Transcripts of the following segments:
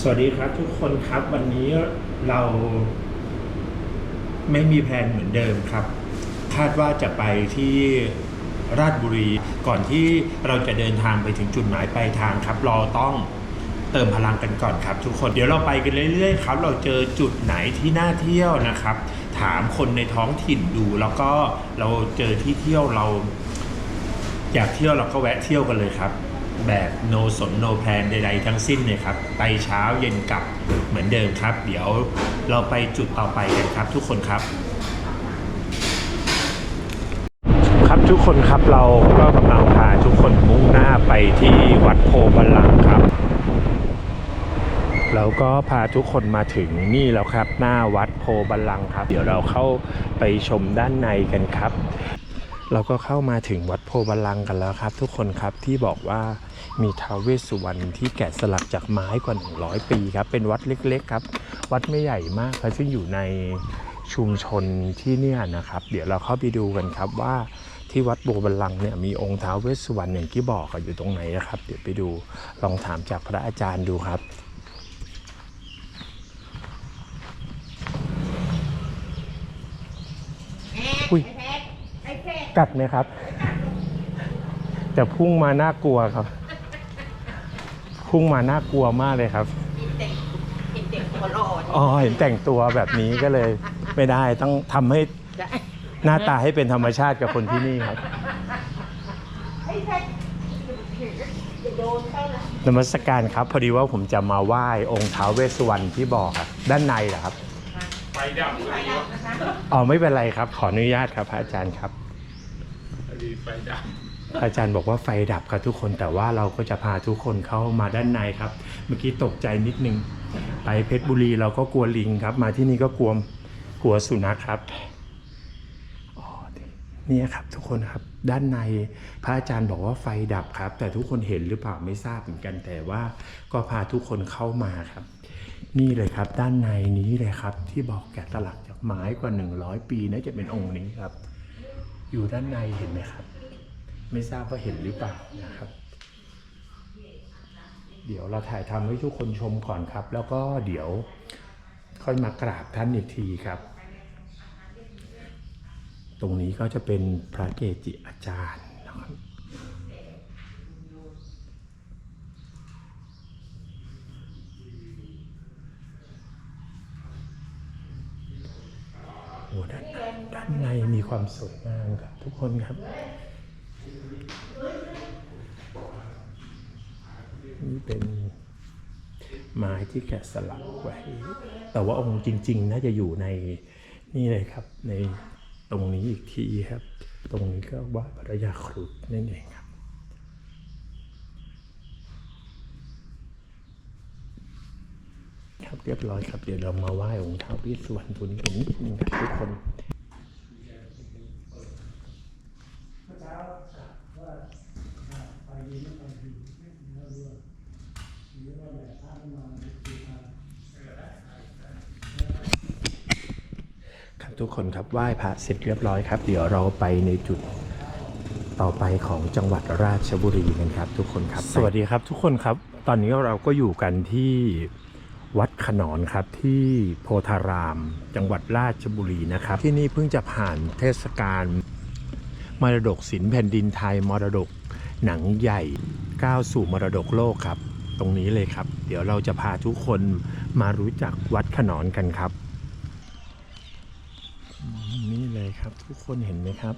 สวัสดีครับทุกคนครับวันนี้เราไม่มีแผนเหมือนเดิมครับ คาดว่าจะไปที่ราชบุรีก่อนที่เราจะเดินทางไปถึงจุดหมายปลายทางครับ เราต้องเติมพลังกันก่อนครับ ทุกคนเดี๋ยวเราไปกันเรื่อยๆครับ เราเจอจุดไหนที่น่าเที่ยวนะครับ ถามคนในท้องถิ่นดูแล้วก็เราเจอที่เที่ยวเรา อยากเที่ยวเราก็แวะเที่ยวกันเลยครับ แบบโนสนโนแพลนใดๆทั้งสิ้นเลยครับไปเช้าเย็นกลับเหมือนเดิมครับ เดี๋ยวเราไปจุดต่อไปกันครับ ทุกคนครับ ครับทุกคนครับเราก็กำลังพาทุกคนมุ่งหน้าไปที่วัดโพบาลังก์ครับเราก็พาทุกคนมาถึงนี่แล้วครับ หน้าวัดโพบาลังครับ เดี๋ยวเราเข้าไปชมด้านในกันครับ เราก็เข้ามาถึงวัดโพบาลังก์กันแล้วครับ ทุกคนครับที่บอกว่ามีท้าวเวสสุวรรณที่แกะสลักจากไม้กว่า 100 ปีครับ เป็นวัดเล็กๆครับ วัดไม่ใหญ่มากครับซึ่งอยู่ในชุมชนที่เนี่ยนะครับ เดี๋ยวเราเข้าไปดูกันครับว่าที่วัดโพบาลังก์เนี่ยมีองค์ท้าวเวสสุวรรณอย่างที่บอกอะอยู่ตรงไหนนะครับ เดี๋ยวไปดูลองถามจากพระอาจารย์ดูครับอุ้ยไอ้เพชร กัดไหมครับ แต่พุ่งมาน่ากลัวครับ พุ่งมาน่ากลัวมากเลยครับเห็นเด็กเห็นเด็กหัวหล่ออ๋อเห็นแต่งตัวแบบนี้ก็เลย ไม่ได้ต้องทำให้จะหน้าตาให้เป็นธรรมชาติกับคนที่นี่ครับไอ้เพชรจะโดนเข้านะนมัสการครับพอดีว่าผมจะมาไหว้องค์ท้าวเวสสุวรรณที่บอกอะด้านในเหรอครับ ไฟดับไฟดับนะคะอ๋อไม่เป็นไรครับ ขออนุญาตครับพระอาจารย์ครับพอ ดีไฟดับอาจารย์บอกว่าไฟดับครับทุกคนแต่ว่าเราก็จะพาทุกคนเข้ามาด้านในครับ เมื่อกี้ตกใจนิดนึง ไปเพชรบุรีเราก็กลัวลิงครับ มาที่นี่ก็กลัวกลัวสุนัขครับนี่ครับทุกคนครับด้านในพระอาจารย์บอกว่าไฟดับครับ แต่ทุกคนเห็นหรือเปล่าไม่ทราบเหมือนกันแต่ว่าก็พาทุกคนเข้ามาครับ นี่เลยครับด้านในนี้เลยครับ ที่บอกแกะสลักจากไม้กว่า 100 ปีน่าจะเป็นองค์นี้ครับ อยู่ด้านในเห็นไหมครับ ไม่ทราบว่าเห็นหรือเปล่านะครับ เดี๋ยวเราถ่ายทำให้ทุกคนชมก่อนครับ แล้วก็เดี๋ยวค่อยมากราบท่านอีกทีครับ ตรงนี้ก็จะเป็นพระเกจิอาจารย์นะครับโอ้ด้านด้าน ในมีความสวยงามครับทุกคนครับนี่เป็นไม้ที่แกะสลักไว้ แต่ว่าองค์จริง ๆ น่าจะอยู่ในนี่เลยครับ ในตรงนี้อีกทีครับ ตรงนี้ก็ว่าพระยาครุฑนั่นเองครับ ครับเรียบร้อยครับ เดี๋ยวเรามาไหว้องค์ท้าวเวสสุวรรณตัวนี้กันนิดนึงครับทุกคน ครับ ทุกคนครับไหว้พระเสร็จเรียบร้อยครับ เดี๋ยวเราไปในจุดต่อไปของจังหวัดราชบุรีกันครับ ทุกคนครับ สวัสดีครับทุกคนครับ ตอนนี้เราก็อยู่กันที่วัดขนอนครับที่โพธาราม จังหวัดราชบุรีนะครับ ที่นี่เพิ่งจะผ่านเทศกาลมรดกศิลป์แผ่นดินไทยมรดกหนังใหญ่ก้าวสู่มรดกโลกครับ ตรงนี้เลยครับ เดี๋ยวเราจะพาทุกคนมารู้จักวัดขนอนกันครับ ทุกคนเห็นไหมครับ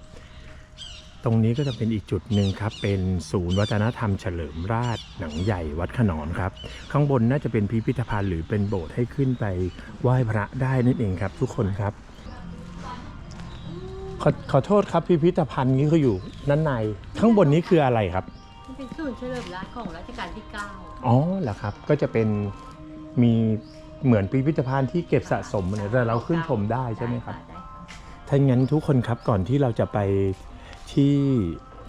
ตรงนี้ก็จะเป็นอีกจุดหนึ่งครับ เป็นศูนย์วัฒนธรรมเฉลิมราชหนังใหญ่วัดขนอนครับ ข้างบนน่าจะเป็นพิพิธภัณฑ์หรือเป็นโบสถ์ให้ขึ้นไปไหว้พระได้นั่นเองครับ ทุกคนครับ ขอขอโทษครับพิพิธภัณฑ์นี้คืออยู่ด้านในข้างบนนี้คืออะไรครับ มันเป็นศูนย์เฉลิมราชของรัชกาลที่ 9 อ๋อเหรอครับก็จะเป็นมีเหมือนพิพิธภัณฑ์ที่เก็บสะสมเนี่ยแต่เราขึ้นชมได้ใช่ไหมครับได้ค่ะ ถ้างั้นทุกคนครับก่อนที่เราจะไปที่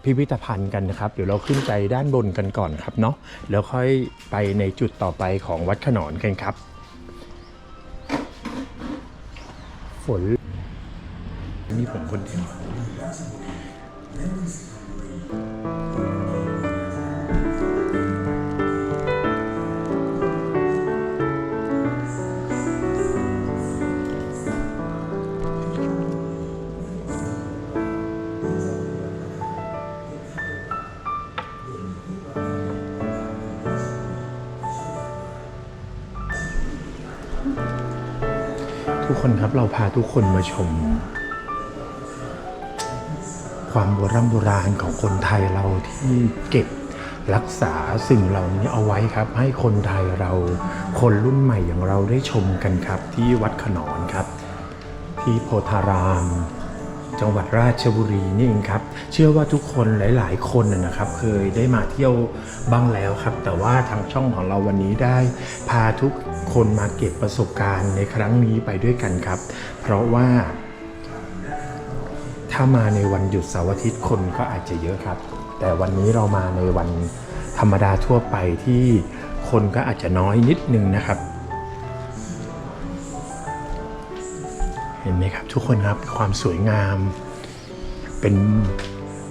พิพิธภัณฑ์กันนะครับ เดี๋ยวเราขึ้นไปด้านบนกันก่อนครับเนาะแล้วค่อยไปในจุดต่อไปของวัดขนอนกันครับ ฝนมีผมคนเดียว คนครับเราพาทุกคนมาชม ความโบราณโบราณของคนไทยเราที่เก็บรักษาสิ่งเหล่านี้เอาไว้ครับ ให้คนไทยเราคนรุ่นใหม่อย่างเราได้ชมกันครับ ที่วัดขนอนครับ ที่โพธาราม จังหวัดราชบุรีนี่เองครับ เชื่อว่าทุกคนหลาย ๆ คนนะครับ เคยได้มาเที่ยวบ้างแล้วครับ แต่ว่าทางช่องของเราวันนี้ได้พาทุกคนมาเก็บประสบการณ์ในครั้งนี้ไปด้วยกันครับ เพราะว่า ถ้ามาในวันหยุดเสาร์อาทิตย์คนก็อาจจะเยอะครับ แต่วันนี้เรามาในวันธรรมดาทั่วไปที่คนก็อาจจะน้อยนิดนึงนะครับ ห็นไหมครับ ทุกคนครับความสวยงาม เป็น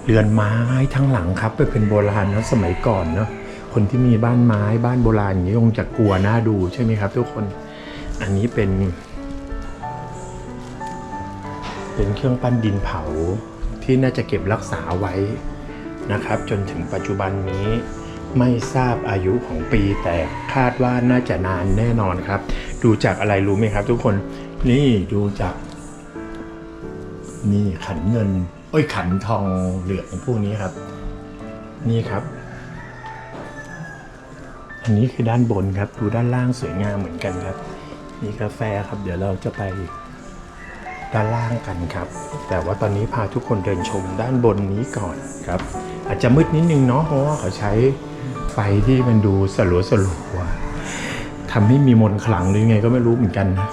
เรือนไม้ทั้งหลังครับเป็นโบราณเนอะสมัยก่อนเนาะคนที่มีบ้านไม้บ้านโบราณอย่างนี้คงจะกลัวหน้าดูใช่ไหมครับ ทุกคนอันนี้เป็น เป็นเครื่องปั้นดินเผาที่น่าจะเก็บรักษาไว้นะครับ จนถึงปัจจุบันนี้ไม่ทราบอายุของปีแต่คาดว่าน่าจะนานแน่นอนครับ ดูจากอะไรรู้ไหมครับ ทุกคนนี่ดูจาก นี่ขันเงินเอ้ยขันทองเหลืองพวกนี้ครับ นี่ครับ อันนี้คือด้านบนครับ ดูด้านล่างสวยงามเหมือนกันครับมีกาแฟครับ เดี๋ยวเราจะไปด้านล่างกันครับ แต่ว่าตอนนี้พาทุกคนเดินชมด้านบนนี้ก่อนครับ อาจจะมืดนิดนึงเนาะเพราะว่าเขาใช้ไฟที่มันดูสลัวสลัวทำให้มีมนขลังหรือไงก็ไม่รู้เหมือนกันนะ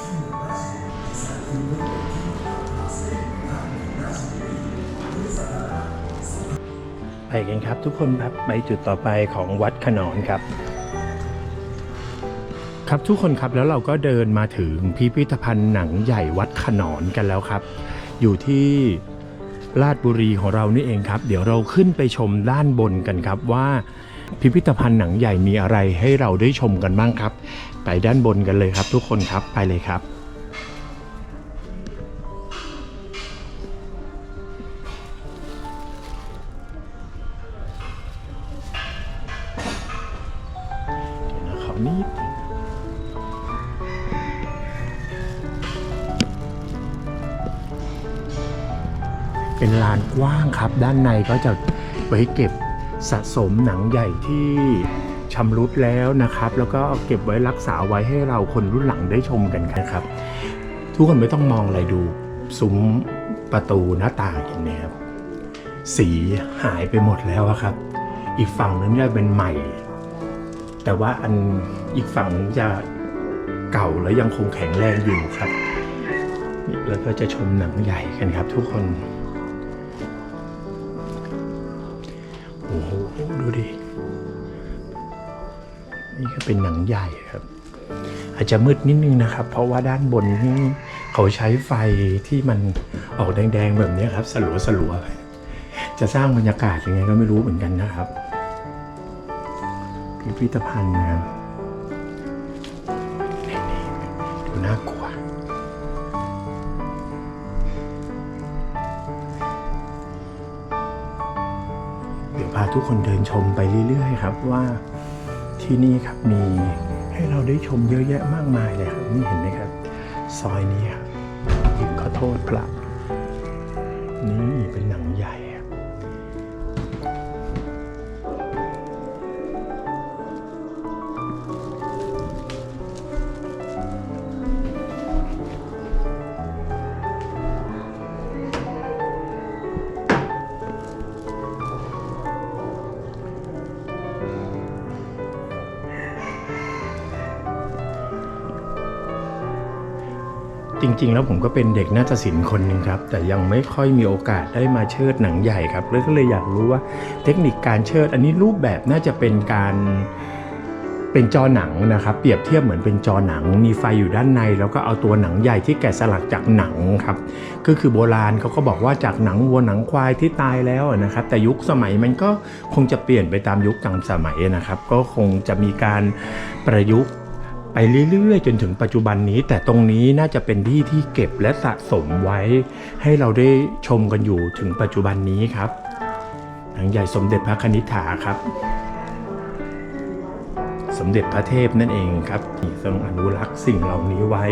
กันครับ ทุกคนครับไปจุดต่อไปของวัดขนอนครับ ครับทุกคนครับแล้วเราก็เดินมาถึงพิพิธภัณฑ์หนังใหญ่วัดขนอนกันแล้วครับ อยู่ที่ราชบุรีของเรานี่เองครับ เดี๋ยวเราขึ้นไปชมด้านบนกันครับว่าพิพิธภัณฑ์หนังใหญ่มีอะไรให้เราได้ชมกันบ้างครับ ไปด้านบนกันเลยครับ ทุกคนครับไปเลยครับ เป็นลานกว้างครับ ด้านในก็จะไว้เก็บสะสมหนังใหญ่ที่ชำรุดแล้วนะครับ แล้วก็เก็บไว้รักษาไว้ให้เราคนรุ่นหลังได้ชมกันครับ ทุกคนไม่ต้องมองอะไรดูซุ้มประตูหน้าต่างเห็นไหมครับ สีหายไปหมดแล้วครับ อีกฝั่งนึงจะเป็นใหม่ แต่ว่าอันอีกฝั่งจะเก่าแล้วยังคงแข็งแรงอยู่ครับ แล้วก็จะชมหนังใหญ่กันครับทุกคน เป็นหนังใหญ่ครับ อาจจะมืดนิดนึงนะครับ เพราะว่าด้านบนนี่เขาใช้ไฟที่มันออกแดงๆแบบนี้ครับสลัวสลัวๆจะสร้างบรรยากาศยังไงก็ไม่รู้เหมือนกันนะครับ พิพิธภัณฑ์นะครับดูน่ากลัวเดี๋ยวพาทุกคนเดินชมไปเรื่อยๆครับว่า ที่นี่ครับมีให้เราได้ชมเยอะแยะมากมายเลยครับนี่เห็นไหมครับ ซอยนี้ครับขอโทษพระนี่เป็นหนังใหญ่ จริง ๆ แล้วผมก็เป็นเด็กนาฏศิลป์คนหนึ่งครับ แต่ยังไม่ค่อยมีโอกาสได้มาเชิดหนังใหญ่ครับเลยก็เลยอยากรู้ว่าเทคนิคการเชิด อันนี้รูปแบบน่าจะเป็นการเป็นจอหนังนะครับเปรียบเทียบเหมือนเป็นจอหนัง มีไฟอยู่ด้านใน แล้วก็เอาตัวหนังใหญ่ที่แกะสลักจากหนังครับก็คือโบราณเขาก็บอกว่าจากหนังวัวหนังควายที่ตายแล้วนะครับแต่ยุคสมัยมันก็คงจะเปลี่ยนไปตามยุคตามสมัยนะครับ ก็คงจะมีการประยุกต์ ไปเรื่อยๆ จนถึงปัจจุบันนี้ แต่ตรงนี้น่าจะเป็นที่ที่เก็บและสะสมไว้ ให้เราได้ชมกันอยู่ถึงปัจจุบันนี้ครับหนังใหญ่สมเด็จพระคณิษฐาครับ สมเด็จพระเทพนั่นเองครับนี่ทรงอนุรักษ์สิ่งเหล่านี้ไว้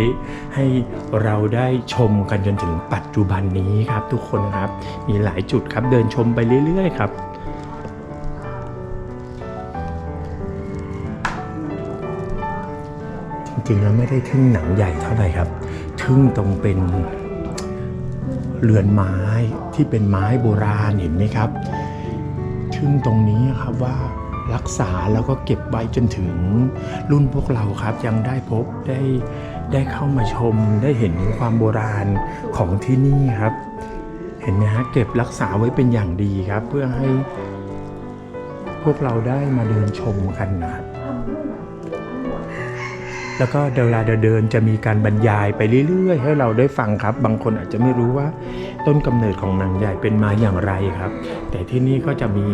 ให้เราได้ชมกันจนถึงปัจจุบันนี้ครับ ทุกคนครับมีหลายจุดครับเดินชมไปเรื่อย ๆ ครับ ริงๆแล้วไม่ได้ทึ่งหนังใหญ่เท่าไหร่ครับ ทึ่งตรงเป็นเรือนไม้ที่เป็นไม้โบราณเห็นไหมครับ ทึ่งตรงนี้ครับว่ารักษาแล้วก็เก็บไว้จนถึงรุ่นพวกเราครับยังได้พบได้ได้เข้ามาชมได้เห็นความโบราณของที่นี่ครับ เห็นไหมฮะเก็บรักษาไว้เป็นอย่างดีครับ เพื่อให้พวกเราได้มาเดินชมกันนะครับ แล้วก็เวลาเดินจะมีการบรรยายไปเรื่อยๆ ให้เราได้ฟังครับ บางคนอาจจะไม่รู้ว่าต้นกำเนิดของหนังใหญ่เป็นมาอย่างไรครับ แต่ที่นี่ก็จะมี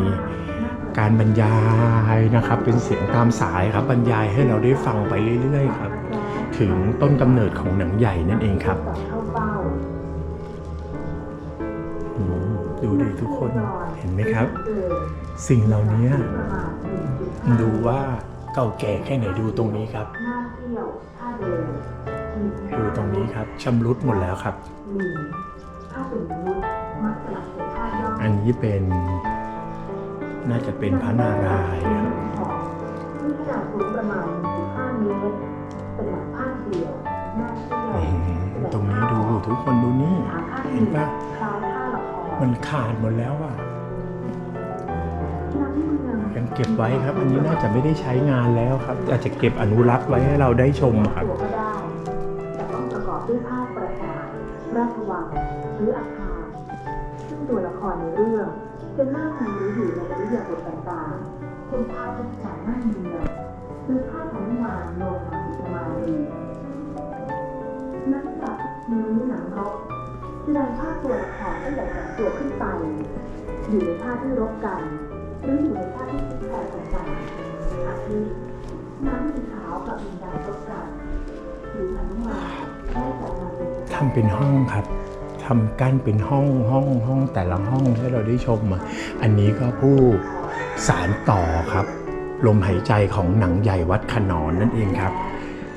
การบรรยายนะครับ เป็นเสียงตามสายครับบรรยายให้เราได้ฟังไปเรื่อยๆครับ ถึงต้นกำเนิดของหนังใหญ่นั่นเองครับดูดิทุกคนเห็นไหมครับ สิ่งเหล่านี้ดูว่าเก่าแก่แค่ไหนดูตรงนี้ครับ ดูตรงนี้ครับชำรุดหมดแล้วครับอันนี้เป็นน่าจะเป็นพระนารายณ์ครับที่ขนาดสูงประมาณ 1.5 เมตรเป็นหลังผ้าเดี่ยวหน้าเที่ยวอืมตรงนี้ดูทุกคนดูนี่ขาข้างหเห็นึ่นงปะคล้ายผ้าละครมันขาดหมดแล้วอะน้ำเมือง ยังเก็บไว้ครับ อันนี้น่าจะไม่ได้ใช้งานแล้วครับ อาจจะเก็บอนุรักษ์ไว้ให้เราได้ชมครับตัวก็ได้แต่ต้องประกอบด้วยภาพประสาทราชวังหรืออาคารซึ่งตัวละครในเรื่องจะนั่งหรืออยู่ในอริยบทต่างๆเช่นภาพรัชกาลนั่งเรือหรือภาพของมารลงมาสิมาลีนักสัตว์มือหนังรบแสดงภาพตัวละครตั้งแต่สองตัวขึ้นไป อยู่ในท่าที่รบกัน หรืออยู่ในท่าที่คิดแผนต่างๆอาทิน้ำมีขาวกับวิญญาณรบกันหรืออนุมานได้จัดมาเป็นทำเป็นห้องครับทำกั้นเป็นห้องห้องห้องแต่ละห้องให้เราได้ชมอะอันนี้ก็ผู้สารต่อครับ ลมหายใจของหนังใหญ่วัดขนอนนั่นเองครับ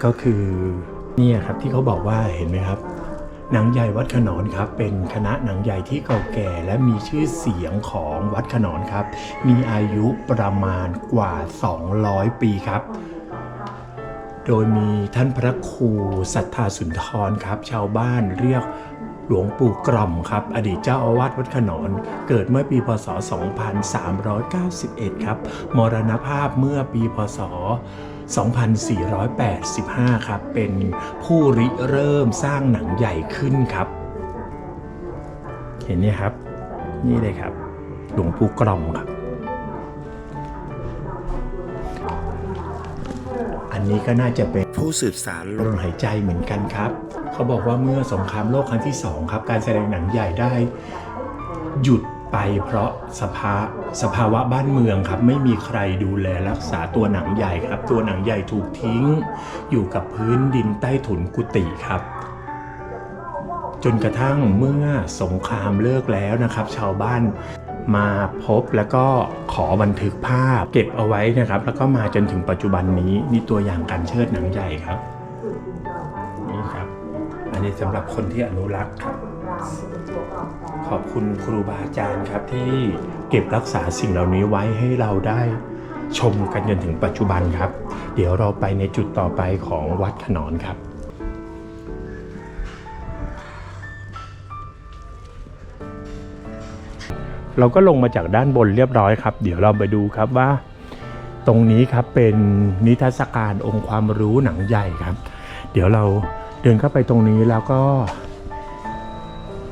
ก็คือเนี่ยครับที่เขาบอกว่าเห็นไหมครับ หนังใหญ่วัดขนอนครับเป็นคณะหนังใหญ่ที่เก่าแก่และมีชื่อเสียงของวัดขนอนครับ มีอายุประมาณกว่า 200 ปีครับ โดยมีท่านพระครูสัทธาสุนทรครับ ชาวบ้านเรียกหลวงปู่กล่อมครับ อดีตเจ้าอาวาสวัดขนอน เกิดเมื่อปีพศ 2391 ครับ มรณภาพเมื่อปีพศ 2485 ครับ เป็นผู้ริเริ่มสร้างหนังใหญ่ขึ้นครับ เห็นไหมครับ นี่เลยครับ หลวงปู่กล่อมครับ อันนี้ก็น่าจะเป็นผู้สืบสารลมหายใจเหมือนกันครับ เขาบอกว่าเมื่อสงครามโลกครั้งที่สองครับ การแสดงหนังใหญ่ได้หยุด ไปเพราะสภาสภาวะบ้านเมืองครับ ไม่มีใครดูแลรักษาตัวหนังใหญ่ครับ ตัวหนังใหญ่ถูกทิ้ง อยู่กับพื้นดินใต้ถุนกุฏิครับ จนกระทั่งเมื่อสงครามเลิกแล้วนะครับ ชาวบ้านมาพบแล้วก็ขอบันทึกภาพเก็บเอาไว้นะครับ แล้วก็มาจนถึงปัจจุบันนี้นี่ตัวอย่างการเชิดหนังใหญ่ครับ นี่ครับ อันนี้สำหรับคนที่อนุรักษ์ครับ ขอบคุณครูบาอาจารย์ครับที่เก็บรักษาสิ่งเหล่านี้ไว้ให้เราได้ชมกันจนถึงปัจจุบันครับ เดี๋ยวเราไปในจุดต่อไปของวัดขนอนครับเราก็ลงมาจากด้านบนเรียบร้อยครับ เดี๋ยวเราไปดูครับว่า ตรงนี้ครับเป็นนิทรรศการองค์ความรู้หนังใหญ่ครับ เดี๋ยวเราเดินเข้าไปตรงนี้แล้วก็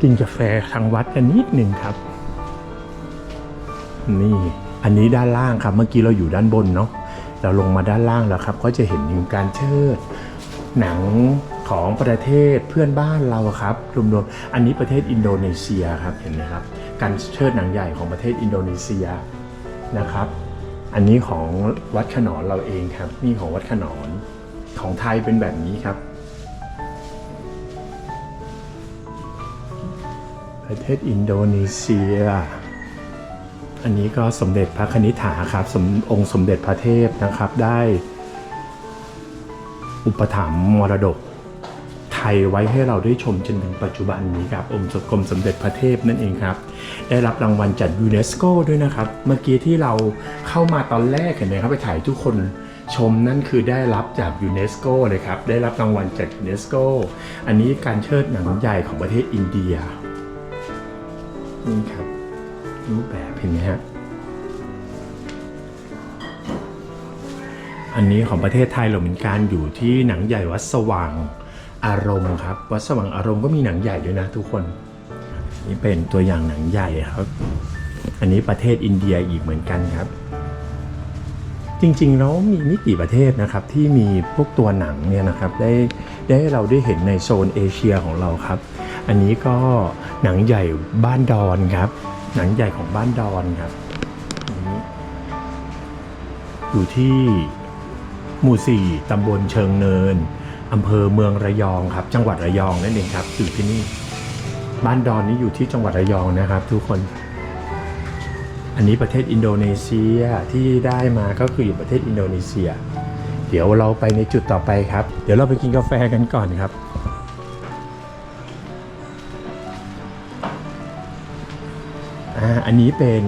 กินกาแฟทางวัดกันนิดหนึ่งครับ นี่อันนี้ด้านล่างครับ เมื่อกี้เราอยู่ด้านบนเนาะเราลงมาด้านล่างแล้วครับ ก็จะเห็นถึงการเชิด หนังของประเทศเพื่อนบ้านเราครับรวมๆอันนี้ประเทศอินโดนีเซียครับเห็นไหมครับ การเชิดหนังใหญ่ของประเทศอินโดนีเซียนะครับ อันนี้ของวัดขนอนเราเองครับนี่ของวัดขนอน ของไทยเป็นแบบนี้ครับ ประเทศอินโดนีเซีย อันนี้ก็สมเด็จพระคณิษฐาครับสมองค์สมเด็จพระเทพนะครับได้ อุปถัมภ์มรดกไทยไว้ให้เราได้ชมจนถึงปัจจุบันนี้ครับองค์กรมสมเด็จพระเทพนั่นเองครับ ได้รับรางวัลจากยูเนสโกด้วยนะครับ เมื่อกี้ที่เราเข้ามาตอนแรกเห็นไหมครับไปถ่ายทุกคน ชมนั่นคือได้รับจากยูเนสโกเลยครับ ได้รับรางวัลจากยูเนสโกอันนี้การเชิดหนังใหญ่ของประเทศอินเดีย นี่ครับ รูปแบบเห็นไหมฮะอันนี้ของประเทศไทยเราเหมือนกันอยู่ที่หนังใหญ่วัดสว่างอารมณ์ครับ วัดสว่างอารมณ์ก็มีหนังใหญ่ด้วยนะทุกคน นี่เป็นตัวอย่างหนังใหญ่ครับ อันนี้ประเทศอินเดียอีกเหมือนกันครับ จริงๆแล้วมีไม่กี่ประเทศนะครับที่มีพวกตัวหนังเนี่ยนะครับได้ได้เราได้เห็นในโซนเอเชียของเราครับ อันนี้ก็หนังใหญ่บ้านดอนครับ หนังใหญ่ของบ้านดอนครับอยู่ที่หมู่สี่ตำบลเชิงเนินอำเภอเมืองระยองครับ จังหวัดระยองนั่นเองครับอยู่ที่นี่ บ้านดอนนี้อยู่ที่จังหวัดระยองนะครับ ทุกคน อันนี้ประเทศอินโดนีเซียที่ได้มาก็คืออยู่ประเทศอินโดนีเซีย เดี๋ยวเราไปในจุดต่อไปครับ เดี๋ยวเราไปกินกาแฟกันก่อนครับอ่าอันนี้เป็น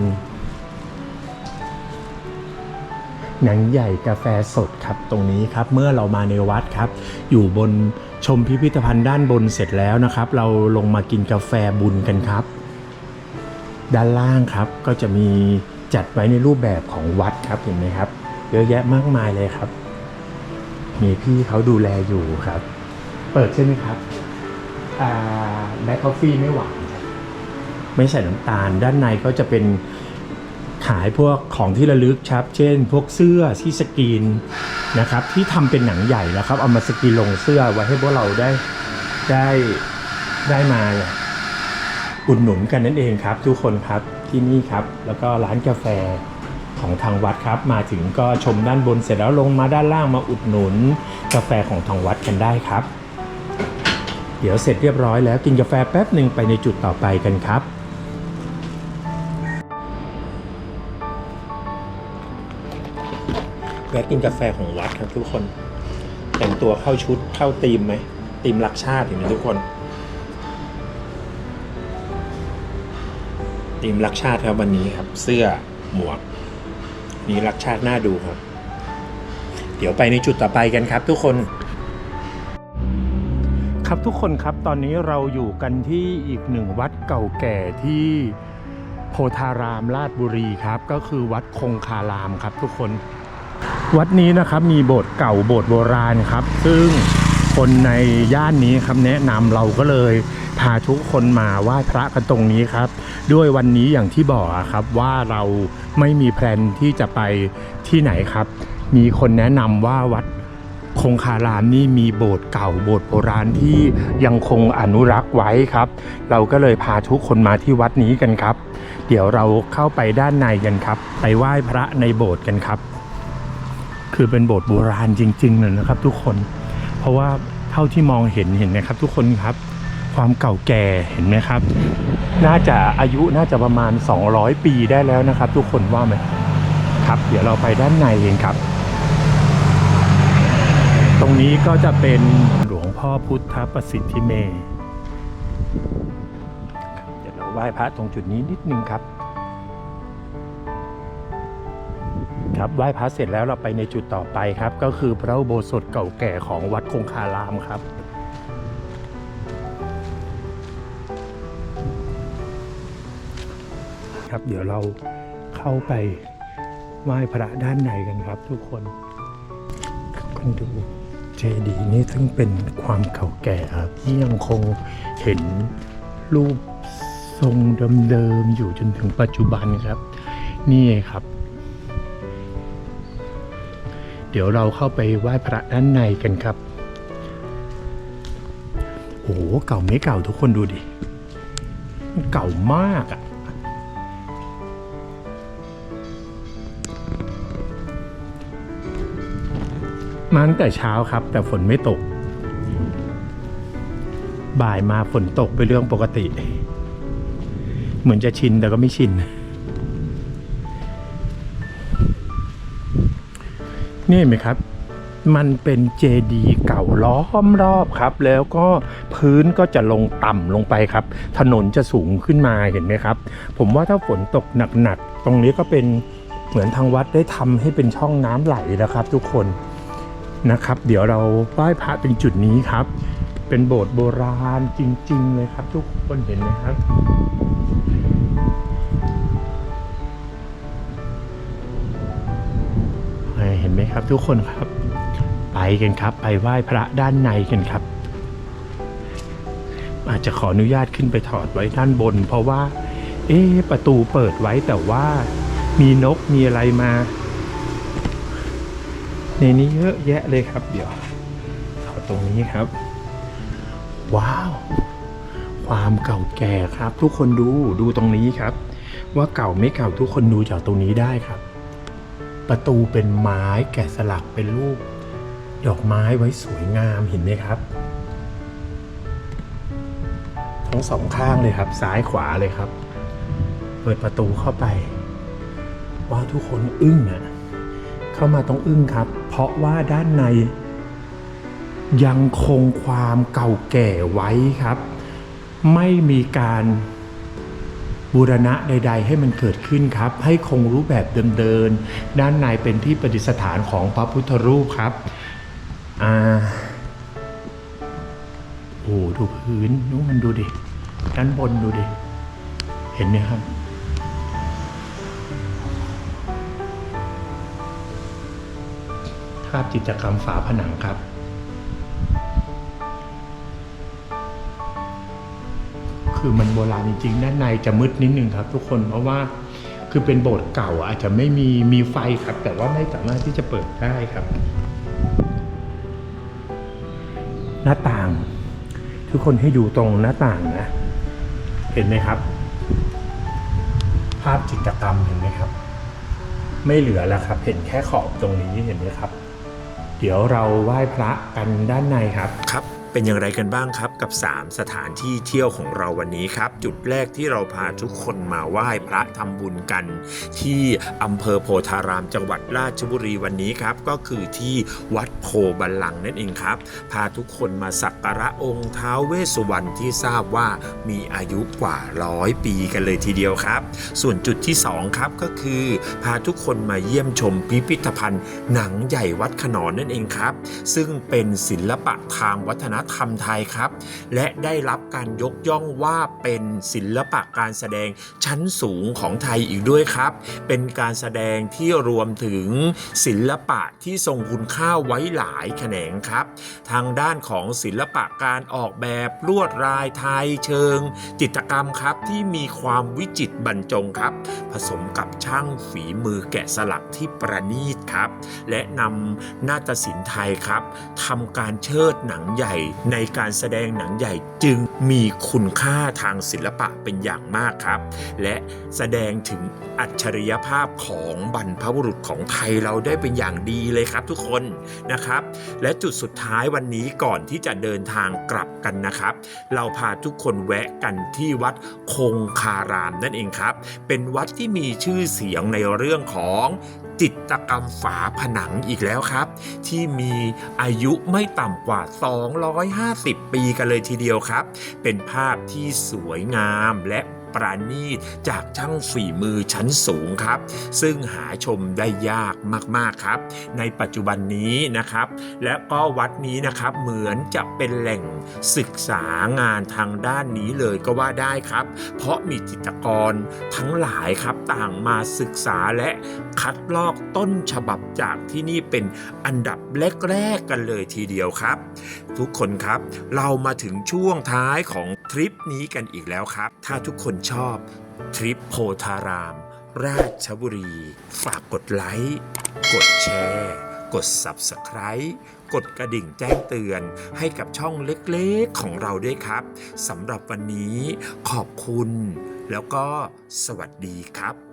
หนังใหญ่กาแฟสดครับตรงนี้ครับ เมื่อเรามาในวัดครับ อยู่บนชมพิพิธภัณฑ์ด้านบนเสร็จแล้วนะครับ เราลงมากินกาแฟบุญกันครับ ด้านล่างครับก็จะมีจัดไว้ในรูปแบบของวัดครับเห็นไหมครับ เยอะแยะมากมายเลยครับ มีพี่เขาดูแลอยู่ครับ เปิดใช่ไหมครับอ่าแบล็คกาแฟไม่หวานไม่ใส่น้ำตาล ด้านในก็จะเป็นขายพวกของที่ระลึกครับ เช่น พวกเสื้อที่สกรีนนะครับที่ทำเป็นหนังใหญ่แล้วครับ เอามาสกรีนลงเสื้อไว้ให้พวกเราได้ได้ได้มา อุดหนุนกันนั่นเองครับ ทุกคนครับที่นี่ครับ แล้วก็ร้านกาแฟของทางวัดครับ มาถึงก็ชมด้านบนเสร็จแล้วลงมาด้านล่างมาอุดหนุนกาแฟของทางวัดกันได้ครับ เดี๋ยวเสร็จเรียบร้อยแล้วกินกาแฟแป๊บหนึ่งไปในจุดต่อไปกันครับแวะกินกาแฟของวัดครับทุกคน แต่งตัวเข้าชุดเข้าธีมไหมธีมรักชาติเห็นไหมทุกคน ทีมรักชาติครับวันนี้ครับ เสื้อหมวก นี่รักชาติน่าดูครับ เดี๋ยวไปในจุดต่อไปกันครับ ทุกคน ครับทุกคนครับตอนนี้เราอยู่กันที่อีกหนึ่งวัดเก่าแก่ที่โพธารามราชบุรีครับ ก็คือวัดคงคารามครับ ทุกคน วัดนี้นะครับมีโบสถ์เก่าโบสถ์โบราณครับ ซึ่งคนในย่านนี้ครับแนะนำเราก็เลย พาทุกคนมาไหว้พระกันตรงนี้ครับ ด้วยวันนี้อย่างที่บอกครับว่าเราไม่มีแพลนที่จะไปที่ไหนครับ มีคนแนะนำว่าวัดคงคารามนี่มีโบสถ์เก่าโบสถ์โบราณที่ยังคงอนุรักษ์ไว้ครับ เราก็เลยพาทุกคนมาที่วัดนี้กันครับ เดี๋ยวเราเข้าไปด้านในกันครับ ไปไหว้พระในโบสถ์กันครับ คือเป็นโบสถ์โบราณจริงๆเลยนะครับ ทุกคน เพราะว่าเท่าที่มองเห็นเห็นนะครับ ทุกคนครับ ความเก่าแก่เห็นไหมครับ น่าจะอายุน่าจะประมาณ 200 ปีได้แล้วนะครับ ทุกคนว่าไหมครับ เดี๋ยวเราไปด้านในเองครับ ตรงนี้ก็จะเป็นหลวงพ่อพุทธประสิทธิเมย์เดี๋ยวเราไหว้พระตรงจุดนี้นิดนึงครับครับไหว้พระเสร็จแล้วเราไปในจุดต่อไปครับ ก็คือพระอุโบสถเก่าแก่ของวัดคงคารามครับ ครับ เดี๋ยวเราเข้าไปไหว้พระด้านในกันครับ ทุกคนคุณดูเจดีย์นี้ซึ่งเป็นความเก่าแก่ครับที่ยังคงเห็นรูปทรงเดิมๆอยู่จนถึงปัจจุบันครับ นี่ครับ เดี๋ยวเราเข้าไปไหว้พระด้านในกันครับโอ้โหเก่าไม่เก่าทุกคนดูดิ เก่ามากอะ่ มาตั้งแต่เช้าครับ แต่ฝนไม่ตก บ่ายมาฝนตกเป็นเรื่องปกติ เหมือนจะชินแต่ก็ไม่ชิน นี่เห็นไหมครับ มันเป็นเจดีย์เก่าล้อมรอบครับ แล้วก็พื้นก็จะลงต่ำลงไปครับ ถนนจะสูงขึ้นมาเห็นไหมครับ ผมว่าถ้าฝนตกหนักๆ ตรงนี้ก็เป็นเหมือนทางวัดได้ทำให้เป็นช่องน้ำไหลนะครับ ทุกคน นะครับ เดี๋ยวเราไหว้พระตรงจุดนี้ครับ เป็นโบสถ์โบราณจริง ๆ เลยครับ ทุกคนเห็นไหมครับเห็นไหมครับทุกคนครับ ไปกันครับ ไปไหว้พระด้านในกันครับ อาจจะขออนุญาตขึ้นไปถอดไว้ด้านบน เพราะว่า เอ๊ประตูเปิดไว้แต่ว่ามีนกมีอะไรมา ในนี้เยอะแยะเลยครับ เดี๋ยวถอดตรงนี้ครับ ว้าว ความเก่าแก่ครับ ทุกคนดูดูตรงนี้ครับ ว่าเก่าไม่เก่าทุกคนดูจากตรงนี้ได้ครับ ประตูเป็นไม้แกะสลักเป็นรูป ดอกไม้ไว้สวยงามเห็นไหมครับทั้งสองข้างเลยครับ ซ้ายขวาเลยครับ เปิดประตูเข้าไปว้าวทุกคนอึ้งอะเข้ามาต้องอึ้งครับ เพราะว่าด้านใน ยังคงความเก่าแก่ไว้ครับ ไม่มีการบูรณะใด ๆ ให้มันเกิดขึ้นครับ ให้คงรูปแบบเดิมๆด้านในเป็นที่ประดิษฐานของพระพุทธรูปครับอ่าโอ้ดูพื้นนู้นมันดูดิด้านบนดูดิ เห็นไหมครับ ภาพจิตรกรรมฝาผนังครับ คือมันโบราณจริงๆด้านในจะมืดนิดนึงครับ ทุกคนเพราะว่าคือเป็นโบสถ์เก่าอาจจะไม่มีมีไฟครับ แต่ว่าไม่สามารถที่จะเปิดได้ครับ หน้าต่าง ทุกคนให้ดูตรงหน้าต่างนะ เห็นไหมครับ ภาพจิตรกรรมเห็นไหมครับ ไม่เหลือแล้วครับ เห็นแค่ขอบตรงนี้เห็นไหมครับ เดี๋ยวเราไหว้พระกันด้านในครับ ครับ เป็นอย่างไรกันบ้างครับกับ 3 สถานที่เที่ยวของเราวันนี้ครับ จุดแรกที่เราพาทุกคนมาไหว้พระทำบุญกัน ที่อำเภอโพธารามจังหวัดราชบุรีวันนี้ครับ ก็คือที่วัดโพบัลลังนั่นเองครับ พาทุกคนมาสักการะองค์ท้าวเวสสุวรรณที่ทราบว่ามีอายุกว่าร้อยปีกันเลยทีเดียวครับ ส่วนจุดที่2ครับก็คือพาทุกคนมาเยี่ยมชมพิพิธภัณฑ์ หนังใหญ่วัดขนอนนั่นเองครับ ซึ่งเป็นศิลปะทางวัฒนธรรมไทยครับ และได้รับการยกย่องว่าเป็นศิลปะการแสดงชั้นสูงของไทยอีกด้วยครับ เป็นการแสดงที่รวมถึงศิลปะที่ทรงคุณค่าไว้หลายแขนงครับ ทางด้านของศิลปะการออกแบบลวดลายไทยเชิง จิตรกรรมครับที่มีความวิจิตรบรรจงครับ ผสมกับช่างฝีมือแกะสลักที่ประณีตครับ และนำนาฏศิลป์ไทยครับทำการเชิดหนังใหญ่ในการแสดงหนังใหญ่จึงมีคุณค่าทางศิลปะเป็นอย่างมากครับ และแสดงถึงอัจฉริยภาพของบรรพบุรุษของไทยเราได้เป็นอย่างดีเลยครับทุกคนนะครับ และจุดสุดท้ายวันนี้ก่อนที่จะเดินทางกลับกันนะครับ เราพาทุกคนแวะกันที่วัดคงคารามนั่นเองครับ เป็นวัดที่มีชื่อเสียงในเรื่องของ จิตกรรมฝาผนังอีกแล้วครับ ที่มีอายุไม่ต่ำกว่า 250 ปีกันเลยทีเดียวครับ เป็นภาพที่สวยงามและ ปราณีตจากช่างฝีมือชั้นสูงครับ ซึ่งหาชมได้ยากมากๆครับ ในปัจจุบันนี้นะครับ และก็วัดนี้นะครับเหมือนจะเป็นแหล่งศึกษางานทางด้านนี้เลยก็ว่าได้ครับ เพราะมีจิตรกรทั้งหลายครับต่างมาศึกษาและคัดลอกต้นฉบับจากที่นี่เป็นอันดับแรกๆกันเลยทีเดียวครับทุกคนครับ เรามาถึงช่วงท้ายของทริปนี้กันอีกแล้วครับ ถ้าทุกคนชอบทริปโพธาราม ราชบุรี ฝากกดไลค์กดแชร์กด Subscribe กดกระดิ่งแจ้งเตือนให้กับช่องเล็กๆของเราด้วยครับสำหรับวันนี้ขอบคุณ แล้วก็สวัสดีครับ